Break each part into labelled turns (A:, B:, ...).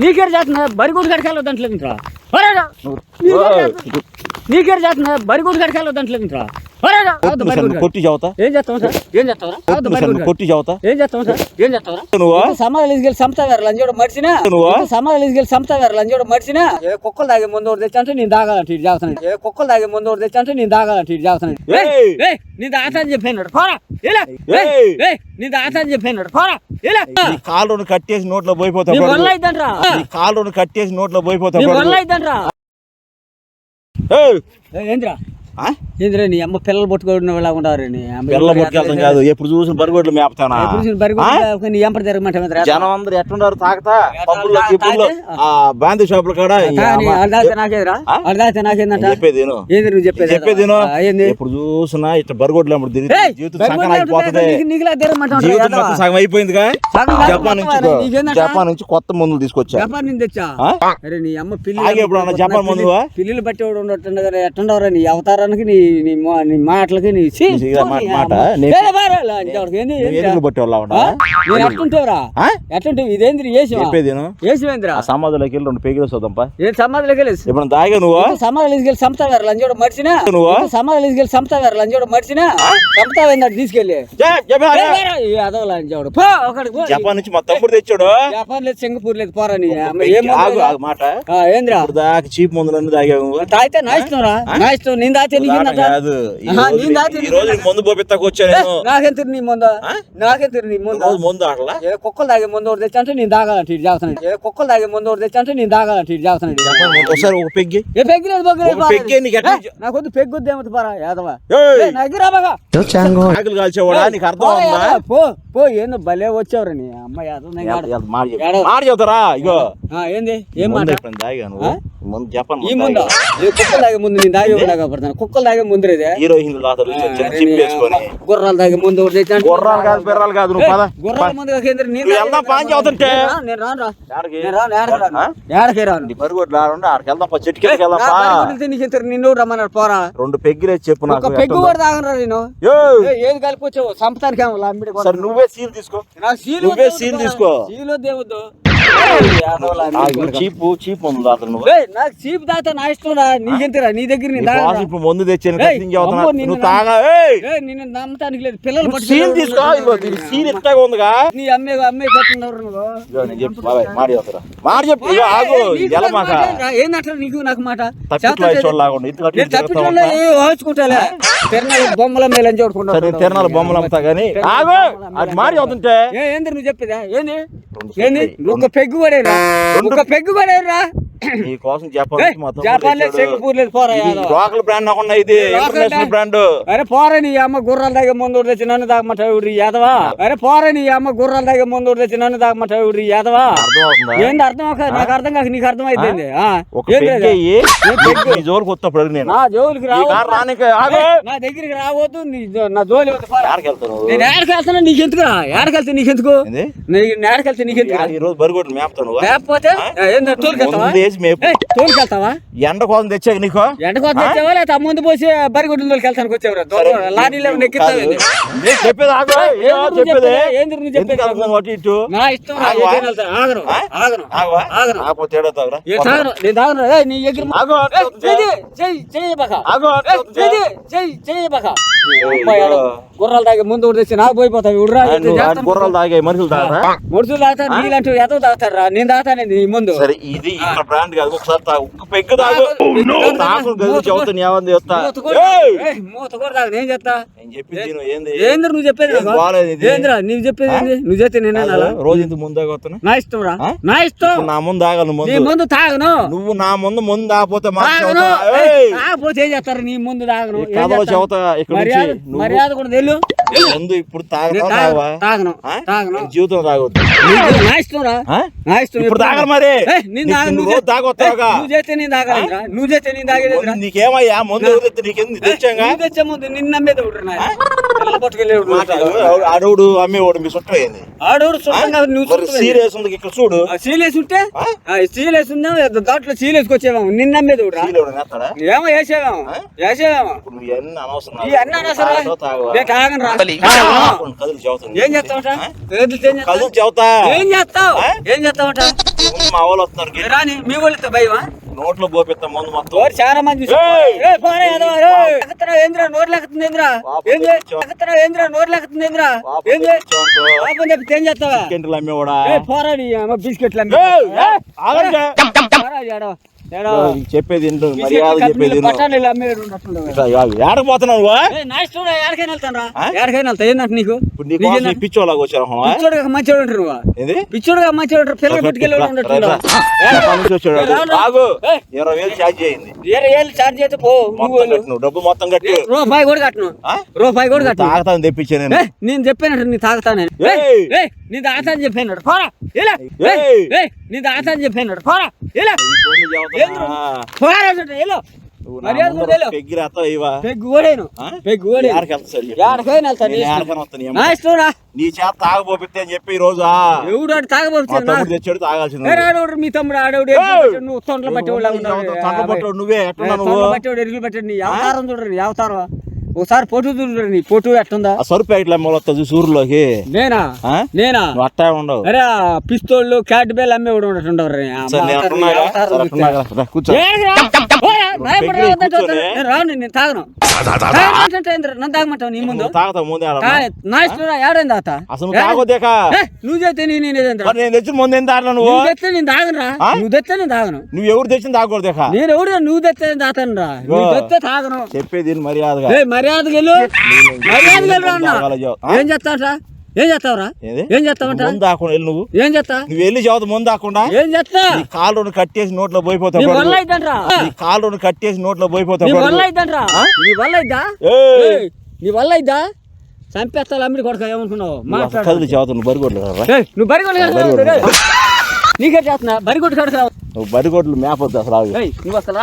A: నీకేడు చేస్తున్నా బరి కొట్టు కడికి వెళ్ళొద్దంటలేదు నీకేడు చేస్తున్నా బరి కొట్టు కడికి
B: కొట్టి చదువుతా
A: ఏం చేస్తావు సార్? ఏం చేస్తావురా
B: నువ్వు సరే కొట్టి చదువుతా
A: ఏం చేస్తావు సార్? ఏం చేస్తావురా
B: నువ్వు?
A: సమాధానం తీసుకెళ్ళి సంస్థ లంచోడు మడిచినా
B: నువ్వు?
A: సమాధానం తీసుకెళ్ళి సంస్థ లంచోడు మడిచినా ఏ కుక్కలు తాగే ముందు తెచ్చంటే నేను తాగాలంటే ఇటు చేస్తున్నాడు ఏ కుక్కలు తాగే ముందు తెచ్చంటే నేను తాగాలంటే ఇటు!
B: ఏయ్!
A: నీ దాత అని చెప్పాను పోరా! ఇలా!
B: ఏయ్!
A: ఏయ్! నీ దాత అని చెప్పాను పోరా!
B: రెండు కట్టేసి నోట్లో పోయిపోతా
A: నీ వల్ల అయిద్దంట్రా
B: నీ కాలు రెండు కట్టేసి నోట్లో పోయిపోతా
A: నీ వల్ల అయిద్దంట్రా
B: ఏయ్!
A: ఏంద్రా? ఏంద్రా నీ అమ్మ పిల్లలు పట్టుకోవడం వాళ్ళ ఉండవు నీ అమ్మ
B: పిల్ల పట్టుకెళ్తాం కాదు. ఎప్పుడు చూసిన బరిగొడ్లు మేపుతానా?
A: నీ తిరగమంటే
B: జనం అందరు పబ్బుల్లో ఆ బాంది షాపుల కాడ
A: నాకేదిరా? నాకేందంట?
B: చెప్పేది.
A: ఏంది నువ్వు
B: ఎప్పుడు చూసినా ఇట్లా బరిగొడ్లు అప్పుడు తిరిగి జీవితం సగం అయిపోతుంది. జీవితం. మొత్తం అయిపోయిందిగా? జపాన్ నుంచి? జపాన్ నుంచి కొత్త మందులు తీసుకొచ్చా?
A: జపాన్ నుంచి తెచ్చా? నీ అమ్మ పిల్లి
B: ఆగి ఎప్పుడన్నా జపాన్?
A: పిల్లిలు ఉండట్టుండగా ఎట్టుండవరా నీ అవతారానికి నీ నీ నీ మాటలకి నీ
B: మాట- వాళ్ళ సమాధిలోకి వెళ్ళి రెండు పేగులు వస్తుందంపా
A: ఏం సమాధిలోకి వెళ్ళి
B: ఇప్పుడు దాగా నువ్వు?
A: సమాధానం తీసుకెళ్ళి సంస్థ గారు లంచోడు మడిచినా
B: నువ్వు?
A: సమాధానం తీసుకెళ్ళి సంస్థ గారు లంచోడు మడిచినా సంస్థ తీసుకెళ్ళి. అదవ లంచోడు.
B: జపాన్ నుంచి మా తమ్ముడు తెచ్చాడు.
A: జపాన్ లేదు సింగపూర్ లేదు
B: మాట.
A: ఏంద్రా?
B: దాకా చీప్ మందులన్నీ తాగాము
A: తాగితే నా ఇష్టం రా. నా ఇష్టం. నేను తాగితే నీకు నేను
B: ఈ రోజు మందు పోపిస్తాకు
A: నాకేం తిరిగి నీ ముందు. నాకేం తిరిగి ముందు.
B: మందు ఆటలా
A: ఏ కుక్కలు తాగే ముందు ఒకటి తెచ్చంటే నేను తాగాలంటే ఇటు చేస్తున్నాడు ఏ కుక్కలు తాగే ముందు ఒకటి తెచ్చంటే నేను తాగాలంటే ఇటు
B: మందు ఒకసారి ఒక పెగ్గి.
A: ఏ పెగ్గులేదు
B: ఒక పెగ్గే నీకు
A: నాకొద్దు పెగ్గుద్ది ఏమవుతుంది పారా యాదవా.
B: ఏయ్!
A: ఏ, నాకు రా బాగా.
B: ఆకులు కాల్చేవాడా? నీకు అర్థం ఉందా?
A: పో పో ఏందో భలే వచ్చావురా నీ అమ్మ యాదవ
B: మాట చెబుతారా ఇగో.
A: ఆ, ఏంది? ఏం
B: ముందు
A: మాట?
B: ముందు
A: ఈ కుక్కలు తాగే ముందు నేను కుక్కలు తాగే ముందు
B: హీరో
A: గుర్రాలు తాగే ముందు
B: గుర్రాలు కాదు బిర్రాలు కాదు నువ్వు పద. వెళ్దాం పాంచి అవుతుంటే.
A: నిన్ను పోరా.
B: రెండు పెగ్గిలేసి చెప్పు నాకు
A: పెగ్గు. కూడా తాగనరా నేను ఏది కలిపి వచ్చావు సంపతానికి.
B: సరే నువ్వే సీల్ తీసుకో. నువ్వే సీల్. తీసుకో.
A: సీలు వద్దు, ఏమొద్దు.
B: చీప్ చీప్ మందు నువ్వు.
A: ఏయ్, నాకు చీప్ తాత నా ఇష్టం రా. నీకెంతరా నీ దగ్గర
B: ఇప్పుడు మందు తెచ్చాను నువ్వు తాగా ఏయ్!
A: నేను నమ్మటానికి లేదు. పిల్లలు
B: సీల్ తీసుకో ఉందిగా?
A: నీ అమ్మే అమ్మే కట్టున్నారు నువ్వు.
B: చెప్పు బాబాయ్ మాట చెప్తారా మాట చెప్పు ఇగో ఆగు
A: నీకు
B: ఎలా
A: నాకు మాట? ఏందంటారు నీకు నాకు మాట? వాచుకుంటాలే. తిరణాలు బొమ్మల మీద
B: సరే
A: చూడుకుంటా
B: తిరణాల బొమ్మలు అమ్ముతా గానీ ఆగు అది మాట అవుతుంటే
A: ఏ ఏంది నువ్వు చెప్పేదా ఏంది? పెగ్గు పడేరా ఒక పెగ్గు పడేరా
B: నీ కోసం జపాన్. లోకల్ బ్రాండ్ కాకుండా ఇది ఇంటర్నేషనల్
A: బ్రాండ్. అరే పోరా నీ అమ్మ గుర్రాలు దగ్గర ముందు తెచ్చి నన్ను తాగమంటావు యాదవా? అరే పోరా నీ అమ్మ గుర్రాలు దగ్గర ముందు తెచ్చి నన్ను తాగమంటావు యాదవా? ఏంది అర్థం నాకు అర్థం కాక నీకు అర్థం అయిపోయింది
B: జోలికి వస్తప్పుడు నేను.
A: నా జోలికి
B: ఈ
A: నా దగ్గరికి రావద్దు నీ జోలి నేను ఏడకి వెళ్తాను నీకెందుకు ఏడకి వెళ్తే నీకెందుకు?
B: ఏంది?
A: నేను ఏడకి వెళ్తే నీకెందుకు
B: యాడ ఈ రోజు బరిగొడ్లు మేపుతావు నువ్వు
A: లేకపోతే
B: మేపు.
A: ఏయ్, తోలుకెళ్తావా
B: ఎండ కోసం తెచ్చాక నీకు?
A: వచ్చావా లేకపోతే ముందు పోసి బరిగొడ్డు తోలుకెళ్తానికి లారీలో
B: చెప్పేది ఆగు. చెప్పేది?
A: ఏంది నువ్వు చెప్పేది?
B: అటు ఇటు?
A: నా ఇష్టం? ఆగను.
B: ఆగపోతే
A: నేను తాగను నీ ఎగిరి
B: ఆగు,
A: ఏయ్, చెయ్యి, చెయ్యి, చెయ్యి.
B: ఆగు,
A: ఆడ గుర్రాలు తాగి ముందు తెచ్చి నాకు పోయిపోతావు
B: గుర్రాలు తాగే మనుషులు తాగరా?
A: ముడుచులు తాగుతారు నీళ్ళంటూ ఎతో తాగుతారు రా? నేను తాగుతాను నీ ముందు?
B: సరే ఇది ఇక్కడ బ్రాండ్ కాదు ఒకసారి తాగు. పెగ్గు తాగు. తాగు. గది ఏమంది చెప్తా
A: మూత కూడా. తాగు నేను చెప్తా.
B: చెప్పింది
A: ఏంద్ర నువ్వు చెప్పేది. ఏంద్రా నువ్వు చెప్పేది నువ్వు చెప్తే నేను?
B: రోజు ఇంత ముందు తాగొస్తున్నా
A: నా ఇష్టం రా? నా ఇష్టం.
B: నా ముందు ఆగను
A: నీ
B: ముందు.
A: ముందు తాగను.
B: నువ్వు నా ముందు ముందు
A: తాగను. ఏయ్! తాగపోతే ఏం చేస్తారు? నీ ముందు తాగను.
B: ఈ కథలో? చెబుతా ఇక్కడ
A: మర్యాద కూడా తెలు.
B: ముందు ఇప్పుడు
A: నేను
B: తాగతా
A: తాగను, తాగను.
B: జీవితం తాగొద్దు.
A: నా ఇష్టం రా.
B: ఆ?
A: నా ఇష్టం
B: ఇప్పుడు తాగను మరి. నువ్వు తాగొస్తావుగా
A: నువ్వు చేస్తే నేను తాగలేదురా నువ్వు చేస్తే నేను
B: నీకేమయ్యా? ముందు తెచ్చాంగా?
A: తెచ్చే ముందు నిన్న ఒకటి
B: అడవుడు అమ్మేవాడు మీ చుట్టూ అయింది
A: ఆడోడు
B: సీరియస్ ఉంది ఇక్కడ చూడు.
A: సీలేసి ఉంటే?
B: ఆ?
A: సీలేసి ఉందా దాంట్లో సీలేసుకు వచ్చేవాము. నిన్న అమ్మేది ఏమో వేసేవాము? వేసేవాము
B: ఇవన్నీ అనవసరం
A: ఈ అన్న అనవసరం.
B: తాగుతావా, తాగవా?
A: నేను తాగను రా.
B: తాగను, కదులు చెబుతాను.
A: ఏం చేస్తావు?
B: కదులు చెబుతా
A: ఏం చేస్తావు? ఏం చేస్తావట
B: మా వాళ్ళు వస్తున్నారు
A: మీ వాళ్ళతో భయమా?
B: నోట్లో పోపిస్తా ముందు మొత్తం.
A: చాలా మంది
B: సెకండ్లు అమ్మేవాడా?
A: బిస్కెట్లు అమ్మి.
B: చెప్పేది మర్యాద చెప్పేది
A: కంపెనీలు
B: విను.
A: పట్టాణాలు అమ్మేడు ఉన్నట్టుండవు.
B: ఇట్లా ఆగు. ఏడకు పోతున్నావు నువ్వు?
A: ఏయ్, నా ఇష్టం రా, ఏడకైనా వెళ్తాను రా.
B: ఆ?
A: ఏడకైనా వెళ్తా ఏంటంటే నీకు?
B: వచ్చారు
A: మంచివాడు ఉంటారు నువ్వు. పిచ్చోడుగా మంచివాడు పిల్లలు పట్టుకెళ్ళి.
B: ఇరవై వేలు ఛార్జ్
A: చార్జ్ పో నువ్వు
B: మొత్తం కట్టు నువ్వు డబ్బు మొత్తం కట్టు.
A: రూపాయి కూడా కట్టను? రూపాయి కూడా కట్టను.
B: తాగుతాను తెప్పించా నేను.
A: చెప్పానంట నీ
B: ఏయ్,
A: నీ తాగుతాను చెప్పాను నీ తాగుతాను చెప్పాను పోరా
B: నా చేత తాగబోపితే అని చెప్పి ఈ రోజు.
A: ఎవడు
B: తమ్ముడు తెచ్చాడు తాగాల్సింది
A: మీ తమ్ముడు ఆడవుడు. నువ్వు తొండలు పట్టేవాళ్ళు
B: నువ్వే ఎట్టున్నా నువ్వు.
A: పట్టేవాడు ఎరుగులు పట్టాడు నీ అవతారం చూడరు అవతారం ఒకసారి చూడరు నీ పొట్టు ఎట్టుందా?
B: సరుపు ప్యాకెట్లు అమ్మ వస్తుంది సూరులోకి
A: నేనా? నేనా?
B: అట్టా ఉండవు.
A: అరే పిస్తోళ్ళు క్యాట్ బేల్ అమ్మే కూడా ఉండటండవు తాగను.
B: నువ్వు
A: నేను
B: తెచ్చిన
A: నేను తాగను
B: నువ్వు ఎవరు తెచ్చిన తాగకూడదేక
A: నేను ఎవడు నువ్వు తాతాను రా. నువ్వు తెస్తే తాగను.
B: చెప్పేది
A: ఏ మర్యాదకి వెళ్ళు. మర్యాదకి వెళ్ళు? ఏం చేస్తావురా? ఏం చేస్తావురా? ఏం చేస్తావంట?
B: ముందు దాకుండా వెళ్ళి నువ్వు.
A: ఏం చేస్తా?
B: నువ్వు వెళ్ళి చదువుతా ముందు దాకుండా
A: ఏం చేస్తా?
B: నీ కాలు రెండు కట్టేసి నోట్లో
A: నీ
B: పోయిపోతావు
A: వల్ల
B: పడుకో.
A: అయిద్దంట్రా.
B: నీ కాలు రెండు కట్టేసి నోట్లో పోయిపోతావు
A: నీ. వల్ల అయిద్దంట్రా. నీ వల్ల అయిద్దా? నీ వల్ల అయిద్దా? చంపేస్తా అమ్మిడి కొడక ఏమనుకున్నావు? మాట్లాడు.
B: చదువుతావు నువ్వు
A: ఏయ్, నువ్వు
B: బరిగొడ్లు.
A: నీకే చేస్తున్నా? బరిగొడ్డు కడక రావు?
B: నువ్వు బరిగొడ్లు మేపొద్దు అసలు ఆగు.
A: ఏయ్, నువ్వు అసలు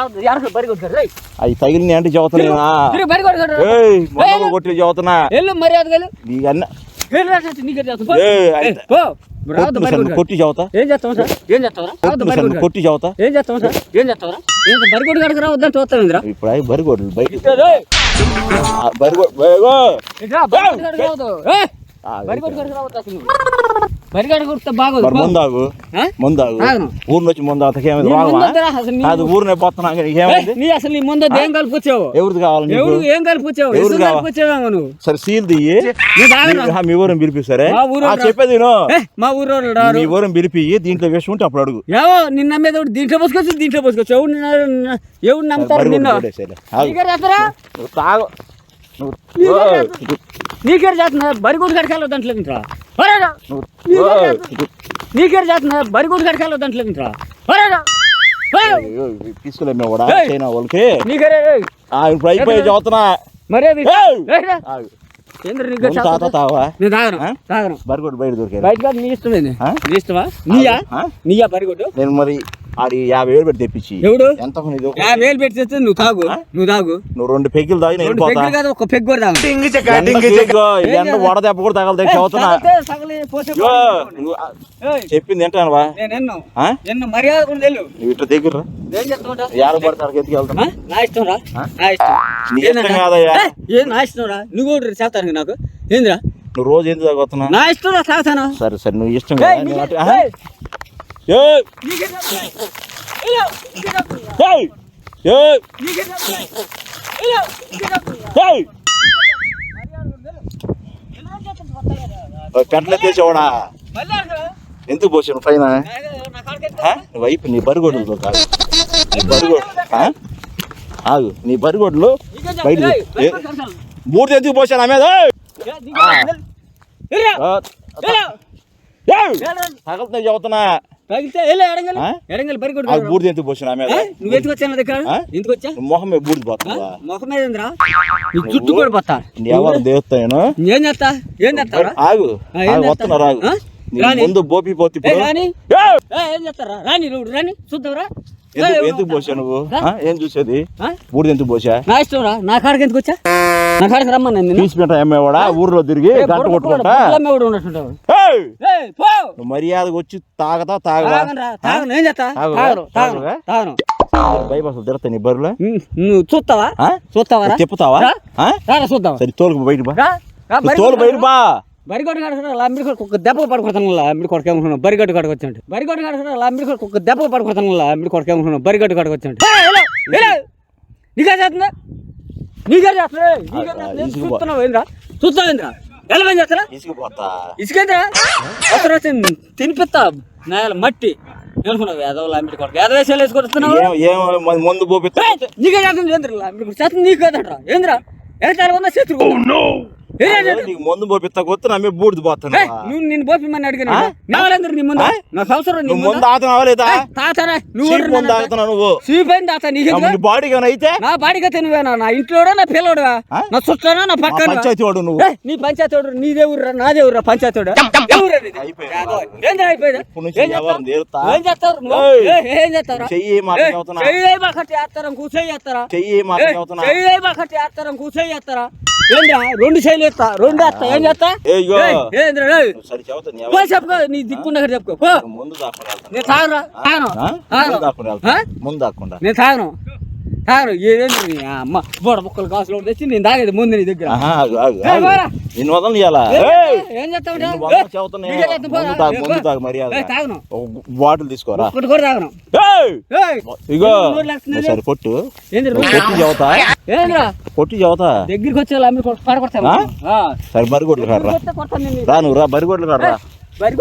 A: కడ రేయ్.
B: అవి తగిలినాయి అంటే చదువుతున్నా
A: తిరుగు బరిగొడ్డు కడ
B: ఏయ్ మొన్నలు కొట్టి చదువుతున్నా
A: వెళ్ళు మర్యాదగా వెళ్ళు.
B: నీకు అన్న
A: వెళ్ళు రా, నీకే చేస్తా పో.
B: ఏయ్,
A: ఏయ్,
B: అయితే-
A: పో. రావద్దు
B: కొట్టు సార్, చదువుతా
A: ఏం చేస్తావు సార్? ఏం రావద్దు
B: కొట్టు చదువుతా
A: ఏం చేస్తావు సార్? ఏం కడక రావద్దని ఇంద్రా
B: ఇప్పుడు అవి బరిగొడ్లు బయట
A: ఏయ్, ఇట్రా, కడక రావద్దు. ఏయ్, బరిగొడ్డు కడక రావద్దు అసలు నువ్వు. బాగోదు
B: మరి. ముందాగు? ముందాగు. ఊరు నుంచి ముందు అతకేమైంది
A: నీ
B: రాగమా
A: ముందొద్దురా, అసలు నీ-
B: అది ఊరినే పోతున్నా
A: ఏయ్,
B: ఏమైంది?
A: నీ అసలు నీ ముందు ఏం
B: ఎవరిది కావాలి
A: ఎవరు ఏం
B: ఎవరు
A: నువ్వు?
B: సరే సీల్ దియ్యి? మీ-
A: ఊరు
B: చెప్పేది
A: మా
B: మీ పిలిపి దీంట్లో వేసి ఉంటే అప్పుడు అడుగు.
A: ఏవో నిన్న దీంట్లో పోసుకొచ్చు దీంట్లో పోసుకొచ్చు నిన్న- ఎవడు నమ్ముతారు నిన్న?
B: తాగు.
A: నీకే చేస్తున్నా బరిగొడ్డు కడకాలి దాంట్లో.
B: నువ్వు
A: నీకే. చేస్తున్నా. బరిగొడ్డు కడకాలి దాంట్లో
B: కూడా. చైనా వాళ్ళకి. ఇప్పుడు అయిపోయి చదువుతున్నా?
A: తాగను
B: బరిగొడ్డు బయట దొరికారు
A: బయట నీ ఇష్టమేనే
B: ఆ?
A: నీ ఇష్టమా? నీయా? నీయా బరిగొడ్డు
B: నేను మరి ఆడి యాభై వేలు పెట్టి తెప్పించి.
A: ఎవడు?
B: ఎంత
A: యాభై వేలు పెట్టి తెస్తే నువ్వు తాగు? నువ్వు తాగు.
B: నువ్వు రెండు పెగ్గులు తాగి నేను
A: పెగ్గులు కాదు ఒక పెగ్గు కూడా తాగు.
B: వడ దెబ్బ కూడా తగలదు చదువుతున్నా. చెప్పింది ఏంటానువా
A: నేను ఎన్ను?
B: ఆ?
A: ఎన్ను మర్యాద కూడా తెలు.
B: నువ్వు ఇట్లా దగ్గర యాడ పడతారు ఎత్తుకు వెళ్తున్నా
A: నా ఇష్టం రా? నా ఇష్టం.
B: నీ ఇష్టం? కాదయ్యా.
A: ఏయ్, ఏం నా ఇష్టం రా? నువ్వు కూడా చేస్తాను నాకు. ఏందిరా
B: నువ్వు రోజు ఎందుకు తాగుతున్నా
A: నా ఇష్టం రా తాగుతాను
B: సరే సరే నువ్వు ఇష్టం
A: మళ్ళీ అసలు,
B: ఎందుకు పోసాను పైన?
A: నా- నా
B: అయిపోయి నీ కాదు ఆ? ఆగు నీ బరిగొడ్లు. బయట. మూడు ఎందుకు పోసాను ఆమె. తగలుతున్నాయి చెబుతున్నా.
A: తగిలితే ఎడంగల్
B: బూడిద ఎందుకు పోసాను ఆమె?
A: నువ్వు ఎందుకు దగ్గర? ఎందుకు వచ్చా
B: మొహం మీద బూడిద
A: ఆ?
B: పోతుందా
A: ముఖం మీద ఏందిరా నీ జుట్టు కూడా పోతా.
B: ఎవరు
A: ఏం చేస్తా? ఏం చేస్తారా?
B: ఆగు? వస్తున్నారు? ఆగు. ముందు బోపి పోతి
A: రాని! ఏ, చేస్తారా? రాని నువ్వు రాని. చూద్దాంరా.
B: ఎందుకు పోసా నువ్వు? ఏం చూసేది? బూడిద ఎందుకు పోసా?
A: నా ఇష్టం రా. నా కాడికి ఎందుకు వచ్చా?
B: ఊర్లో తిరిగి గంట కొట్టుకుంటా? మర్యాదగా వచ్చి తాగతా తాగవా?
A: తాగను.
B: బైబస్ తిడతా నీ
A: నువ్వు చూస్తావా? చూస్తావా? రారా చూద్దాం.
B: సరే తోలుకు బయట బా. తోలు బయట బా.
A: బరిగొడ్డు కాడుకున్నా లాంబిడి కొడుకు ఒక దెబ్బ పడుకుంటాను లాంబిడి కొడుకు ఏమనుకున్నావు బరిగడ్డు కాడుకు వచ్చాడు బరిగొడ్డు కాడుకున్నా లాంబిడి కొడుకు ఒక దెబ్బ పడుకుంటాను లాంబిడి కొడుకు ఏమనుకున్నావు బరిగడ్డు కాడుకు వచ్చాడు నీకే చేస్తుందా? నీకే చేస్తున్నా నీకే. చూస్తున్నావు? ఏంద్రా? చూస్తావు ఏంద్రా? ఎలా పని చేస్తారా
B: ఇసుకుపోతా
A: ఇసుకేంద్రా అసలు వచ్చి తినిపిస్తా. నేల మట్టి. అనుకున్నావు వేదవ లాంబిడి కొడుకు. వేద వేసాలు వేసుకొని వస్తున్నావు?
B: ఏం ఏం మంది పోపిస్తా.
A: నీకే చేస్తుంది ఏంద్రా? చేస్తుంది నీకు ఏంద్రా? ఎంత ఉందా?
B: నీకు ముందు పోపిస్తా కొత్త నమ్మి బూడిది పోతాను
A: ఏయ్, నువ్వు నిన్ను బోపిమని అడిగినా నేవలందరూ నీ ముందు? నాకు అవసరం నీ ముందు?
B: ముందు ఆతను అవ్వలేదా
A: తాతరా నువ్వు
B: ముందు ఆగుతున్నావు నువ్వు?
A: చీపోయింది తాత నీకు
B: నీ బాడీకి ఏమైనా అయితే?
A: నా బాడిగా తినవేనా నా ఇంట్లోడా నా పిల్లోడా? నా చుట్టానా నా
B: మా
A: పక్కన?
B: పంచాయతీ వాడు నువ్వు
A: నీ పంచాయతోడు నీదే ఊర్రా నాదే ఊర్రా పంచాయతోడు
B: అయిపోయింది.
A: ఏంద్రా అయిపోయింది?
B: ఇప్పటి నుంచి
A: ఏం చేస్తారు ఏం చేస్తారా
B: చెయ్యి మాట చెబుతున్నా?
A: చెయ్యి చేస్తారా
B: చెయ్యి మాట
A: ఏయ్,
B: చెబుతున్నా?
A: చెయ్యి వేస్తారా కూర్చొని చేస్తారా ఏంద్రా? రెండు ఎత్తా. రెండు ఏం చేస్తా? ఏంద్రా
B: నీ
A: పో
B: ఎవరు-
A: చెప్పుకో నీ దిక్కున్న చెప్పుకో. పో. నేను తాగను. తాగను.
B: ముందు దాక్కుండా.
A: నేను నీ అమ్మ? బోడ బుక్కలు కాసులు ఒకటి తెచ్చి నేను తాగేది ముందు నీ దగ్గర? ఏం! చేస్తావు?
B: తాగు, మర్యాద
A: తాగను.
B: ఒక బాటిల్ తీసుకోరా.
A: ఒకటి కూడా తాగను.
B: ఇగో సరే కొట్టి చెబుతా
A: ఏంద్రా?
B: కొట్టి చెబుతా
A: దగ్గరికి వచ్చే అమ్మి కొట్టు పడగొడతాను
B: ఆ?
A: ఆ.
B: సరే బరిగొడ్లు
A: నిన్ను.
B: రా నువ్వు రా బరిగొడ్లు కాడరా
A: బరి